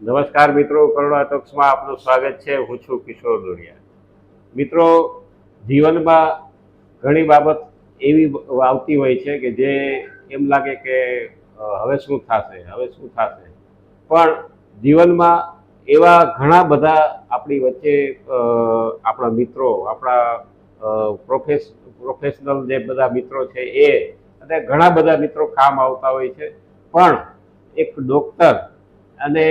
નમસ્કાર મિત્રો, કરુણા ટોક્સમાં આપનું સ્વાગત છે. હું છું કિશોર દોડિયા મિત્રો, જીવનમાં ઘણી બાબત એવી આવતી હોય છે કે જે એમ લાગે કે હવે શું થશે, હવે શું થશે. પણ જીવનમાં એવા ઘણા બધા આપણી વચ્ચે આપણા મિત્રો, આપણા પ્રોફેસ પ્રોફેશનલ જે બધા મિત્રો છે એ, અને ઘણા બધા મિત્રો કામ આવતા હોય છે. પણ એક ડૉક્ટર અને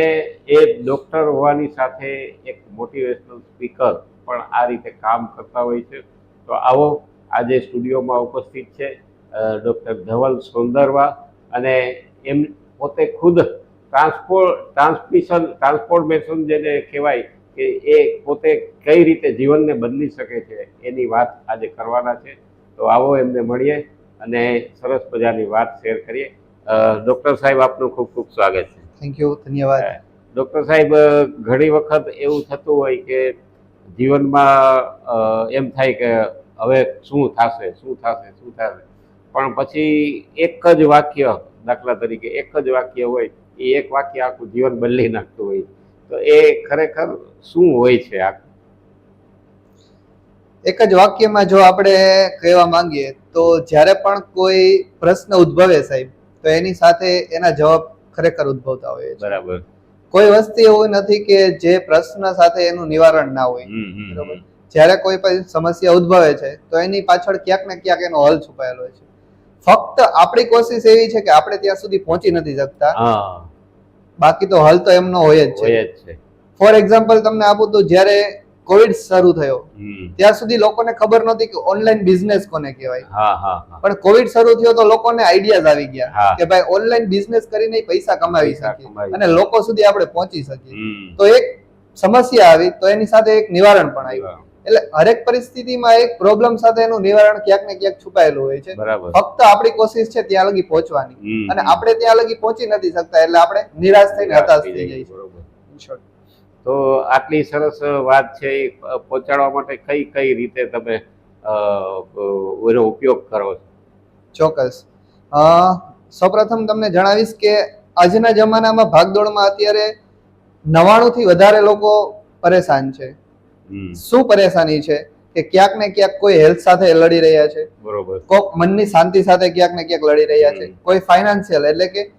એ ડૉક્ટર હોવાની સાથે એક મોટિવેશનલ સ્પીકર પણ આ રીતે કામ કરતા હોય છે. તો આવો આજે સ્ટુડિયોમાં ઉપસ્થિત છે ડૉક્ટર ધવલ સોંદરવા અને એમ પોતે ખુદ ટ્રાન્સપોર્ટ ટ્રાન્સમિશન ટ્રાન્સફોર્મેશન જેને કહેવાય કે એ પોતે કઈ રીતે જીવનને બદલી શકે છે એની વાત આજે કરવાના છે. તો આવો એમને મળીએ અને સરસ મજાની વાત શેર કરીએ. ડૉક્ટર સાહેબ આપનું ખૂબ ખૂબ સ્વાગત છે. થેન્ક યુ ધન્યવાદ. ડૉક્ટર સાહેબ ઘણી વખત એવું થતું હોય કે જીવનમાં એમ થાય કે હવે શું થશે શું થશે શું થશે. પણ પછી એક જ વાક્ય દાખલા તરીકે એક જ વાક્ય હોય એ એક વાક્ય આખું જીવન બદલી નાખતું હોય. તો એ ખરેખર શું હોય છે આ? એક જ વાક્યમાં જો આપણે કહેવા માંગીએ તો જ્યારે પણ કોઈ પ્રશ્ન ઉદ્ભવે સાહેબ તો એની સાથે એના જવાબ ખરેખર ઉદ્ભવતા હોય છે. બરાબર. કોઈ વસ્તુ એવું નથી કે જે પ્રશ્ન સાથે એનું નિવારણ ના હોય. બરાબર. જ્યારે કોઈ પણ સમસ્યા ઉદ્ભવે છે તો એની પાછળ ક્યાંક ને ક્યાંક એનો હલ છુપાયેલો છે. ફક્ત આપણી કોશિશ એવી છે કે આપણે ત્યાં સુધી પહોંચી નથી શકતા. બાકી તો હલ તો એમનો હોય જ છે. ફોર એક્ઝામ્પલ તમને આપું તો જ્યારે કોવિડ શરૂ થયો. ત્યાં સુધી લોકોને ખબર નહોતી કે ઓનલાઈન બિઝનેસ કોને કહેવાય. હા હા હા. પણ કોવિડ શરૂ થયો તો લોકોને આઈડિયાઝ આવી ગયા કે ભાઈ ઓનલાઈન બિઝનેસ કરીને પૈસા કમાવી શકીએ. અને લોકો સુધી આપણે પહોંચી શકીએ. તો એક સમસ્યા આવી તો એની સાથે એક નિવારણ પણ આવ્યું. એટલે હરેક પરિસ્થિતિમાં એક પ્રોબ્લેમ સાથે એનું નિવારણ ક્યાંક ને ક્યાંક છુપાયેલું હોય છે. ફક્ત આપણી કોશિશ છે ત્યાં લગી પહોંચવાની. અને આપણે ત્યાં લગી પહોંચી નથી શકતા એટલે આપણે નિરાશ થઈને હતાશ થઈ જઈએ. તો આટલી સરસ વાત છે એ પહોંચાડવા માટે કઈ કઈ રીતે તમે એનો ઉપયોગ કરો છો? ચોક્કસ. અ, સૌપ્રથમ તમને જણાવીશ કે આજના જમાનામાં ભાગદોડમાં અત્યારે નવાણું થી વધારે લોકો પરેશાન છે. શું પરેશાની છે? કે ક્યાંક ને ક્યાંક કોઈ હેલ્થ સાથે લડી રહ્યા છે. બરોબર. કોક મનની શાંતિ સાથે ક્યાંક ને ક્યાંક લડી રહ્યા છે. કોઈ ફાઇનાન્શિયલ એટલે કે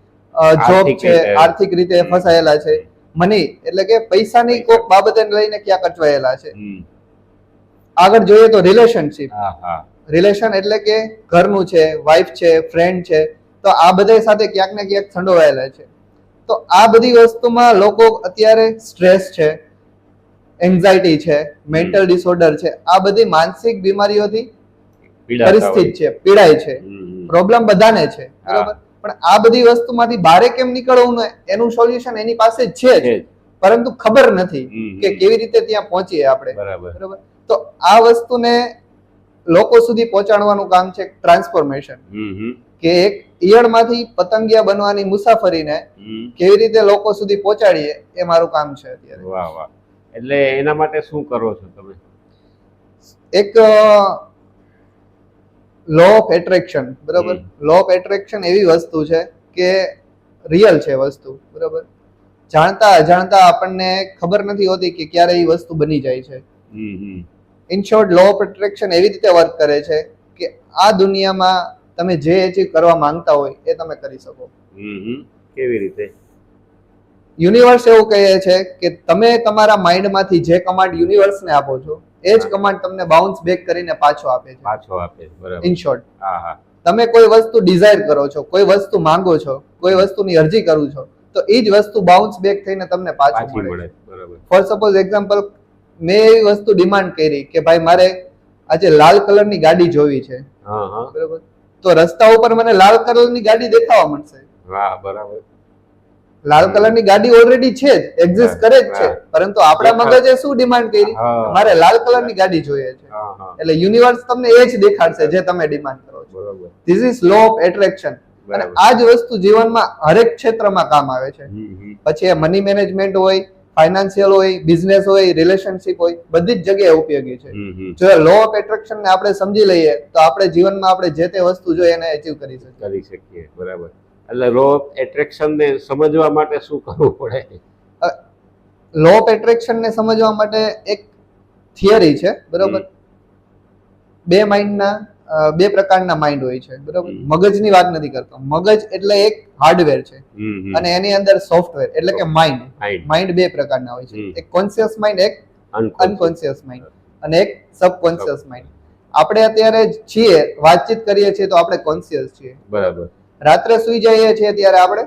જોબ છે આર્થિક રીતે ફસાયેલા છે. મની એટલે કે પૈસાની કોઈક બાબતે લઈને ક્યાંક કચવાયેલા છે. આગળ જોઈએ તો રિલેશનશિપ રિલેશન એટલે કે ઘરનું છે વાઇફ છે ફ્રેન્ડ છે તો આ બધા સાથે ક્યાંક ને ક્યાંક સંડોવાયેલા છે. તો આ બધી વસ્તુમાં લોકો અત્યારે સ્ટ્રેસ છે એન્ઝાયટી છે મેન્ટલ ડિસઓર્ડર છે આ બધી માનસિક બીમારીઓથી પરિસ્થિત છે પીડાય છે. પ્રોબ્લેમ બધાને છે બરોબર? પણ આ બધી વસ્તુમાંથી બારે કેમ નીકળવું ને એનું સોલ્યુશન એની પાસે છે જ. પરંતુ ખબર નથી કે કેવી રીતે ત્યાં પહોંચીએ આપણે. બરાબર. તો આ વસ્તુને લોકો સુધી પહોંચાડવાનું કામ છે ટ્રાન્સફોર્મેશન કે એક ઈયળમાંથી પતંગિયા બનવાની મુસાફરીને. કેવી રીતે લોકો સુધી પહોંચાડીએ એ મારું કામ છે અત્યારે. વાહ વાહ. એટલે એના માટે શું કરો છો તમે? એક લો ઓફ એટ્રેક્શન બરાબર? લો ઓફ એટ્રેક્શન એવી વસ્તુ છે કે રિયલ છે વસ્તુ બરાબર? જાણતા અજાણતા આપણને ખબર નથી હોતી કે ક્યારે એ વસ્તુ બની જાય છે. In short law of attraction એવી રીતે વર્ક કરે છે કે આ દુનિયામાં તમે જે અચીવ કરવા માંગતા હોય એ તમે કરી શકો. કેવી રીતે? યુનિવર્સ એવું કહે છે કે તમે તમારા માઇન્ડમાંથી જે કમાન્ડ યુનિવર્સને આપો છો એ જ કમાન્ડ તમને બાઉન્સ બેક કરીને પાછો આપે છે. પાછો આપે બરાબર. ઇન શોર્ટ હા હા. તમે કોઈ વસ્તુ ડિઝાયર કરો છો કોઈ વસ્તુ માંગો છો કોઈ વસ્તુની અરજી કરું છો તો એ જ વસ્તુ બાઉન્સ બેક થઈને તમને પાછું મળે બરાબર. ફોર સપોઝ એક્ઝામ્પલ મેં એવી વસ્તુ ડિમાન્ડ કરી કે ભાઈ મારે આજે લાલ કલરની ગાડી જોવી છે. હા હા. બરાબર? તો રસ્તા ઉપર મને લાલ કલરની ગાડી દેખાવા મળશે. વાહ બરાબર. લાલ કલરની ગાડી ઓલરેડી છે જ એક્ઝિસ્ટ કરે જ છે. પરંતુ આપણા મગજે શું ડિમાન્ડ કરી? મારે લાલ કલરની ગાડી જોઈએ છે. એટલે યુનિવર્સ તમને એ જ દેખાડશે જે તમે ડિમાન્ડ કરો છો. This is law of attraction અને આ જ વસ્તુ જીવનમાં હરેક ક્ષેત્રમાં કામ આવે છે. પછી એ મની મેનેજમેન્ટ હોય ફાઇનાન્શિયલ હોય બિઝનેસ હોય રિલેશનશિપ હોય બધી જ જગ્યાએ ઉપયોગી છે. જો લો ઓફ એટ્રેક્શન ને આપણે સમજી લઈએ તો આપણે જીવનમાં આપણે જે તે વસ્તુ જોઈએ એને અચીવ કરી શકીએ. કરી શકીએ. બરાબર. એટલે લો એટ્રેક્શન ને સમજવા માટે શું કરવું પડે? લો ઓફ એટ્રેક્શન ને સમજવા માટે એક થિયરી છે બરોબર? બે માઇન્ડના બે પ્રકારના માઇન્ડ હોય છે બરોબર? મગજની વાત નથી કરતો. મગજ એટલે એક હાર્ડવેર છે. અને એની અંદર સોફ્ટવેર એટલે કે માઇન્ડ માઇન્ડ બે પ્રકારના હોય છે. એક કોન્શિયસ માઇન્ડ એક. અનકોન્શિયસ માઇન્ડ અને એક સબકોન્શિયસ માઇન્ડ આપણે અત્યારે છીએ વાતચીત કરીએ છીએ તો આપણે કોન્શિયસ છીએ. બરાબર. રાત્રે સુઈ જઈએ છીએ ત્યારે આપણે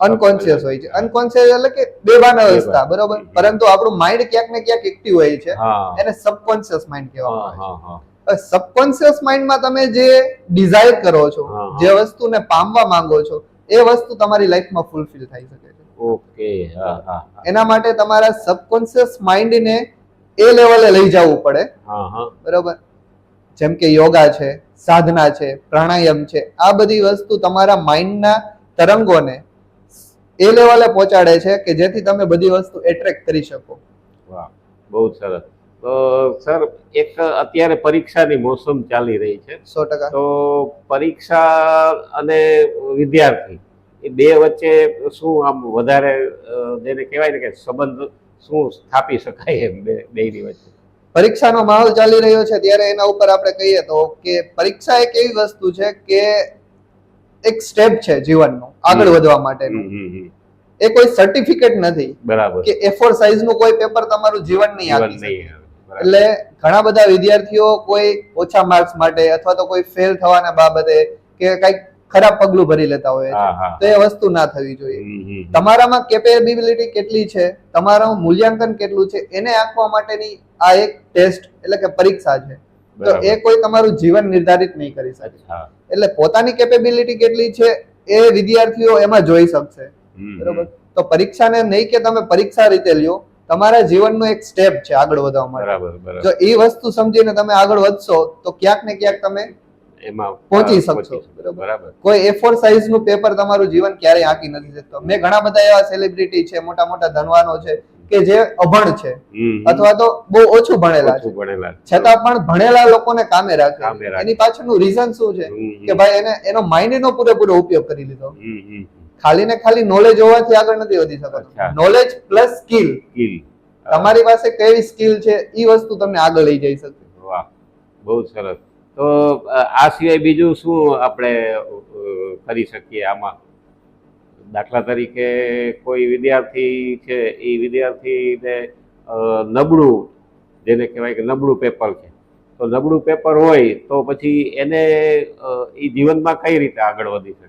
અનકોન્શિયસ હોય છે. અનકોન્શિયસ એટલે કે બેભાન અવસ્થા બરોબર? પરંતુ આપણું માઇન્ડ ક્યાંક ને ક્યાંક એક્ટિવ હોય છે. એને સબકોન્શિયસ માઇન્ડ કહેવામાં આવે છે. સબકોન્શિયસ માઇન્ડમાં તમે જે ડિઝાયર કરો છો. જે વસ્તુને પામવા માંગો છો એ વસ્તુ તમારી લાઈફમાં ફૂલફિલ થઈ શકે છે. ઓકે. એના માટે તમારા સબકોન્શિયસ માઇન્ડને એ લેવલે લઈ જવું પડે. બરોબર? જેમ કે યોગા છે સાધના છે પ્રાણાયામ છે આ બધી વસ્તુ તમારા માઇન્ડના તરંગોને એ લેવલે પહોંચાડે છે કે જેથી તમે બધી વસ્તુ એટ્રેક્ટ કરી શકો. વાહ બહુ સરસ. તો સર એક અત્યારે પરીક્ષાની મોસમ ચાલી રહી છે. સો ટકા. તો પરીક્ષા અને વિદ્યાર્થી એ બે વચ્ચે શું આમ વધારે જેને કહેવાય ને કે સંબંધ શું સ્થાપી શકાય એમ બે બેની વચ્ચે? પરીક્ષાનો માહોલ ચાલી રહ્યો છે ત્યારે એના ઉપર આપણે કહીએ તો કે પરીક્ષા એક એવી વસ્તુ છે કે એક સ્ટેપ છે જીવનનો આગળ વધવા માટેનું. એ કોઈ સર્ટિફિકેટ નથી બરાબર. કે એ ફોરનું કોઈ પેપર તમારું જીવન નહીં આવી. આપી. એટલે ઘણા બધા વિદ્યાર્થીઓ કોઈ ઓછા માર્ક્સ માટે અથવા તો કોઈ ફેલ થવાના બાબતે કે કંઈક ખરાબ પગલું ભરી લેતા હોય તો એ વસ્તુ ના થવી જોઈએ. તમારામાં કેપેબિલિટી કેટલી છે? તમારું મૂલ્યાંકન કેટલું છે? એને આંકવા માટેની આ એક ટેસ્ટ એટલે કે પરીક્ષા છે. તો એ કોઈ તમારું જીવન નિર્ધારિત નહીં કરી શકે. એટલે પોતાની કેપેબિલિટી કેટલી છે એ વિદ્યાર્થીઓ એમાં જોઈ શકશે. બરોબર? તો પરીક્ષાને નહીં કે તમે પરીક્ષા રીતે લ્યો તમારા જીવનનો એક સ્ટેપ છે આગળ વધવા માટે. જો એ વસ્તુ સમજીને તમે આગળ વધશો તો ક્યાંક ને ક્યાંક તમે એમાં પહોંચી શકશો. બરાબર. કોઈ એ ફોર સાઇઝનું પેપર તમારું જીવન ક્યારેય આંકી નથી શકતો મેં ઘણા બધા એવા સેલિબ્રિટી છે મોટા મોટા ધનવાનો છે કે જે અભણ છે. અથવા તો બહુ ઓછું ભણેલા છે છતાં પણ ભણેલા લોકોને કામે રાખે એની પાછળનું રીઝન શું છે. કે ભાઈ એને એનો માઇન્ડ નો પૂરેપૂરો ઉપયોગ કરી લીધો. ખાલી ને ખાલી નોલેજ હોવાથી આગળ નથી વધી. શકતો નોલેજ પ્લસ સ્કિલ. તમારી પાસે કેવી સ્કિલ છે એ વસ્તુ તમને આગળ લઈ જઈ શકે વાહ બહુ સરસ તો આ સિવાય બીજું શું આપણે કરી શકીએ આમાં? દાખલા તરીકે કોઈ વિદ્યાર્થી છે, એ વિદ્યાર્થીને નબળું, જેને કહેવાય કે નબળું પેપર છે. તો નબળું પેપર હોય તો પછી એને એ જીવનમાં કઈ રીતે આગળ વધી શકે?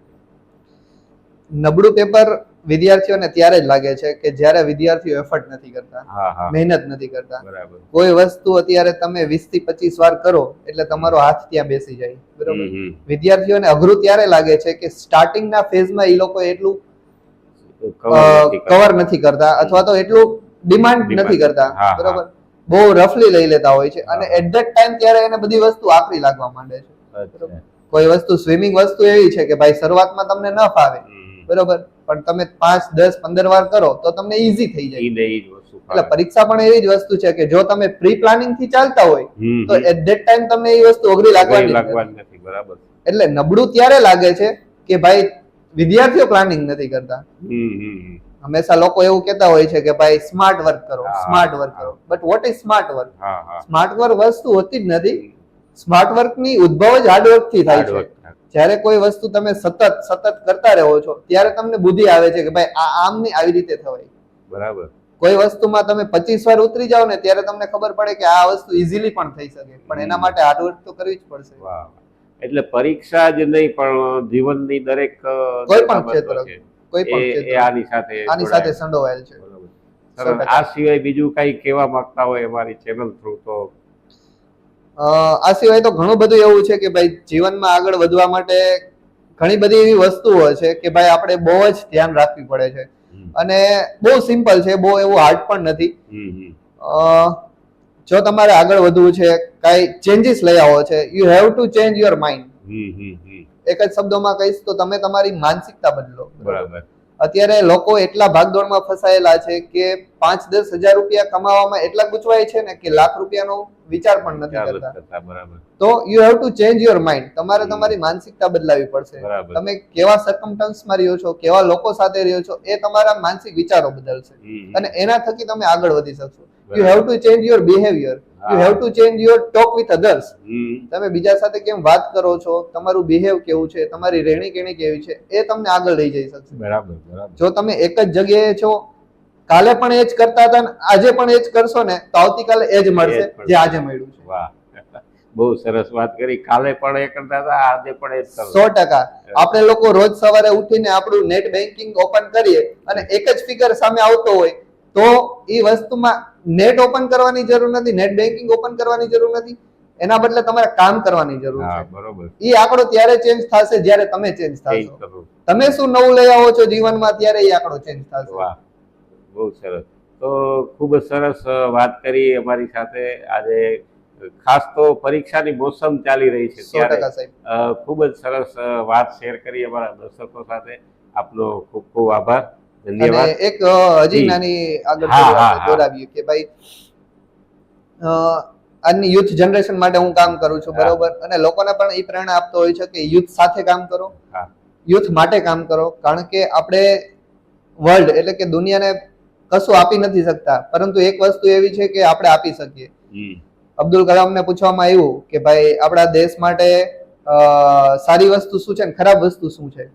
નબળું પેપર વિદ્યાર્થીઓને ત્યારે જ લાગે છે કે જ્યારે વિદ્યાર્થીઓ એફર્ટ નથી કરતા મહેનત નથી કરતા કોઈ વસ્તુ અત્યારે તમે વીસથી પચીસ વાર કરો એટલે તમારો હાથ ત્યાં બેસી જાય બરોબર. વિદ્યાર્થીઓને અઘરું ત્યારે લાગે છે કે સ્ટાર્ટિંગના ફેઝમાં એ લોકો એટલું. કવર નથી કરતા અથવા તો એટલું ડિમાન્ડ નથી કરતા. બરોબર બહુ રફલી લઈ લેતા હોય છે અને. એટ ધેટ ટાઈમ ત્યારે એને બધી વસ્તુ આકરી લાગવા માંડે છે. કોઈ વસ્તુ સ્વિમિંગ વસ્તુ એવી છે કે ભાઈ શરૂઆતમાં તમને ન ફાવે. બરોબર? પણ તમે પાંચ દસ પંદર વાર કરો તો તમને ઈઝી થઈ જાય. એટલે પરીક્ષા પણ એવી જ વસ્તુ છે કે જો તમે પ્રી પ્લાનિંગથી ચાલતા હોય તો એટ ધેટ ટાઈમ તમને એ વસ્તુ ઓગળી લાગવાની નથી. બરાબર. એટલે નબળું ત્યારે લાગે છે કે ભાઈ વિદ્યાર્થીઓ પ્લાનિંગ નથી કરતા. હમ, હમ, હમ. હંમેશા લોકો એવું કહેતા હોય છે કે ભાઈ સ્માર્ટ વર્ક કરો સ્માર્ટ વર્ક કરો. But what is smart work smart work વસ્તુ હોતી જ નથી. સ્માર્ટ વર્કની ઉદ્ભવ જ હાર્ડ વર્કથી થાય છે. જ્યારે કોઈ વસ્તુ તમે સતત સતત કરતા રહો છો ત્યારે તમને બુદ્ધિ આવે છે કે ભાઈ આ આમ નહીં આવી રીતે થવાય. બરાબર. કોઈ વસ્તુમાં તમે પચીસ વાર ઉતરી જાઓ ને ત્યારે તમને ખબર પડે કે આ વસ્તુ ઇઝીલી પણ થઈ શકે. પણ એના માટે હાર્ડવર્ક તો કરવી જ પડશે. એટલે પરીક્ષા જ નહીં પણ જીવનની દરેક કોઈ પણ ક્ષેત્ર, કોઈ પણ એ- આની સાથે આની સાથે સંડોવાયેલ છે. આ સિવાય બીજું કઈ કહેવા માંગતા હોય અમારી ચેનલ થ્રુ તો આ સિવાય તો ઘણું બધું એવું છે કે ભાઈ જીવનમાં આગળ વધવા માટે ઘણી બધી એવી વસ્તુઓ છે કે ભાઈ આપણે બહુ જ ધ્યાન રાખવી પડે છે. અને બહુ સિમ્પલ છે બહુ એવું હાર્ડ પણ નથી. જો તમારે આગળ વધવું છે કાંઈ ચેન્જીસ લઈ આવો છે you have to change your mind. એક જ શબ્દોમાં કહીશ તો તમે તમારી માનસિકતા બદલો. બરાબર. અત્યારે લોકો એટલા ભાગદોડમાં ફસાયેલા છે કે પાંચ દસ હજાર રૂપિયા કમાવામાં એટલા ગુચવાય છે ને કે લાખ રૂપિયાનો વિચાર પણ નથી કરતા. બરાબર. તો you have to change your mind તમારે તમારી માનસિકતા બદલાવી પડશે. તમે કેવા સરકમટન્સમાં રહ્યો છો કેવા લોકો સાથે રહ્યો છો એ તમારા માનસિક વિચારો બદલશે. અને એના થકી તમે આગળ વધી શકશો. You. Have to change your behaviour you have to change your talk with others તમે બીજા સાથે કેમ વાત કરો છો? તમારું બિહેવ કેવું છે? તમારી રહેણી કેણી કેવી છે? એ તમને આગળ લઈ જઈ શકશે. બરાબર બરાબર. જો તમે એક જ જગ્યાએ છો કાલે પણ એ જ કરતા હતા ને આજે પણ એ જ કરશો ને તો આવતીકાલે એ જ મળશે એ જ મળશે. જે આજે મળ્યું છે. વાહ. બહુ સરસ વાત કરી. કાલે પણ એ કરતા હતા આજે પણ એ સો ટકા. આપણે લોકો રોજ સવારે ઉઠીને આપણું નેટ બેન્કિંગ ઓપન કરીએ અને એક જ ફિગર સામે આવતો હોય તો એ વસ્તુમાં નેટ ઓપન કરવાની જરૂર નથી નેટ બેન્કિંગ ઓપન કરવાની જરૂર નથી. એના બદલે તમારે કામ કરવાની જરૂર છે. બરોબર. એ આંકડો ત્યારે ચેન્જ થશે જ્યારે તમે ચેન્જ થશો. તમે શું નવું લઈ આવો છો જીવનમાં ત્યારે એ આંકડો ચેન્જ થશે. વાહ બહુ સરસ. તો ખૂબ જ સરસ વાત કરી અમારી સાથે. આજે ખાસ તો પરીક્ષાની મોસમ ચાલી રહી છે ત્યારે. ખૂબ જ સરસ વાત શેર કરી અમારા દર્શકો સાથે. આપનો ખૂબ ખૂબ આભાર. ધન્યવાદ. એક હજી નાની આગળ. દોરાવીએ કે ભાઈ આજની યુથ જનરેશન માટે હું કામ કરું છું. બરોબર? અને લોકોને પણ એ પ્રેરણા આપતો હોય છે કે યુથ સાથે કામ કરો યુથ માટે કામ કરો કારણ કે આપણે વર્લ્ડ એટલે કે દુનિયાને કશું આપી નથી શકતા. પરંતુ એક વસ્તુ એવી છે કે આપણે આપી શકીએ. અબ્દુલ અબ્દુલ કલામને પૂછવામાં આવ્યું કે ભાઈ આપણા દેશ માટે સારી વસ્તુ શું છે ને ખરાબ વસ્તુ શું છે?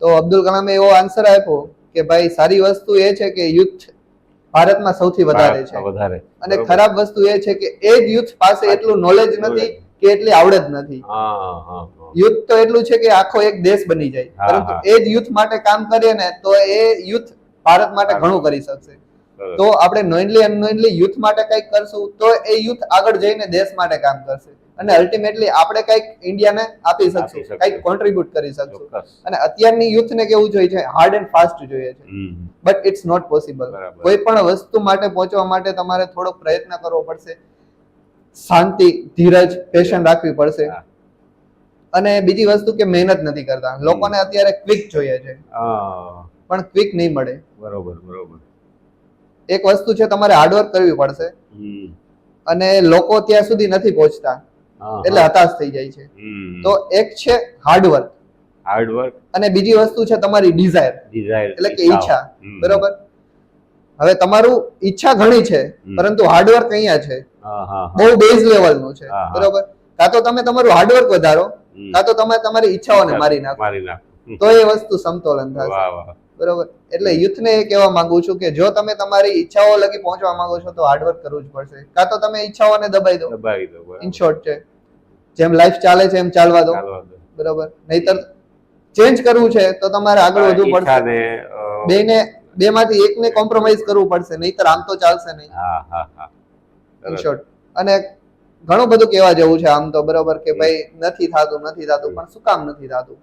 તો અબ્દુલ કલામે એવો આન્સર આપ્યો કે ભાઈ સારી વસ્તુ એ છે કે યુથ ભારતમાં સૌથી વધારે છે. વધારે. અને ખરાબ વસ્તુ એ છે કે એ જ યુથ પાસે એટલું નોલેજ નથી કે એટલી આવડત નથી. યુથ તો એટલું છે કે આખો એક દેશ બની જાય. પરંતુ એ જ યુથ માટે કામ કરીએ ને તો એ યુથ ભારત માટે ઘણું કરી શકશે. તો આપણે નોઇનલી અનનોઇનલી યુથ માટે કંઈક કરશું તો એ યુથ આગળ જઈને દેશ માટે કામ કરશે. અને અલ્ટિમેટલી આપણે કંઈક ઇન્ડિયાને આપી શકશું. કંઈક કોન્ટ્રીબ્યુટ કરી શકશું. અને અત્યારની યુથને કેવું જોઈએ છે? હાર્ડ એન્ડ ફાસ્ટ જોઈએ છે. But it's not possible. કોઈ પણ વસ્તુ માટે પહોંચવા માટે તમારે થોડો પ્રયત્ન કરવો પડશે. શાંતિ ધીરજ પેશન રાખવી પડશે. અને બીજી વસ્તુ કે મહેનત નથી કરતા. લોકોને અત્યારે ક્વિક જોઈએ છે. પણ ક્વિક નહીં મળે. બરોબર બરોબર. એક વસ્તુ છે તમારે હાર્ડવર્ક કરવી પડશે. અને લોકો ત્યાં સુધી નથી પહોંચતા. એટલે હતાશ થઈ જાય છે. તો એક છે હાર્ડવર્ક હાર્ડવર્ક અને બીજી વસ્તુ છે તમારી ડિઝાયર ડિઝાયર એટલે કે ઈચ્છા. બરોબર? હવે તમારું ઈચ્છા ઘણી છે પરંતુ હાર્ડવર્ક અહીંયા છે. બહુ બેઝ લેવલનું છે. હા, હા. બરોબર? કાં તો તમે તમારું હાર્ડવર્ક વધારો કાં તો તમે તમારી ઈચ્છાઓને મારી નાખો. તો એ વસ્તુ સમતોલન થશે. બરોબર? એટલે યુથને એ કહેવા માંગુ છું કે જો તમે તમારી ઈચ્છાઓ લગી પહોંચવા માંગો છો તો હાર્ડવર્ક કરવું જ પડશે. કાં તો તમે ઈચ્છાઓને દબાઈ દો. દબાવી દો ઇન શોર્ટ છે. જેમ લાઈફ ચાલે છે એમ ચાલવા દો. બરોબર? નહીતર ચેન્જ કરવું છે તો તમારે આગળ વધવું પડશે. બે ને બે માંથી એક એકને કોમ્પ્રોમાઇઝ કરવું પડશે નહીતર આમ તો ચાલશે નહીં. ઇન શોર્ટ અને ઘણું બધું કહેવા જેવું છે આમ તો બરોબર? કે ભાઈ નથી થાતું નથી થાતું પણ શું કામ નથી થાતું.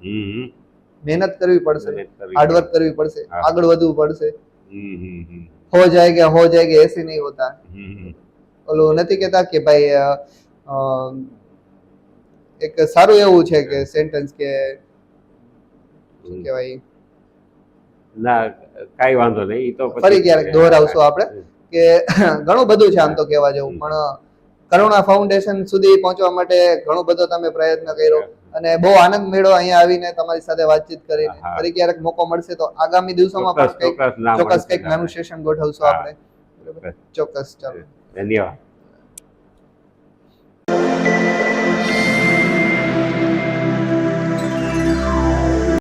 મહેનત કરવી પડશે. હાર્ડવર્ક કરવી પડશે. આગળ વધવું પડશે. હમ, હમ, હમ. હો હો જાયગે એસી નહીં હોતા. ઓલું નથી કહેતા કે ભાઈ એક સારું એવું છે કે સેન્ટેન્સ કે શું કહેવાય? ના કાંઈ વાંધો નહીં. તો ફરી ક્યારેક દોહરાવશું આપણે. કે ઘણું બધું છે આમ તો કહેવા જેવું. પણ કરુણા ફાઉન્ડેશન સુધી પહોંચવા માટે ઘણો બધો તમે પ્રયત્ન કર્યો. અને બહુ આનંદ મેળો અહીંયા આવીને તમારી સાથે વાતચીત કરીને. ફરી ક્યારેક મોકો મળશે તો આગામી દિવસોમાં પણ કંઈક ચોક્કસ કંઈક નાનું. સેશન ગોઠવશું આપણે. ચોક્કસ ચાલો. ધન્યવાદ.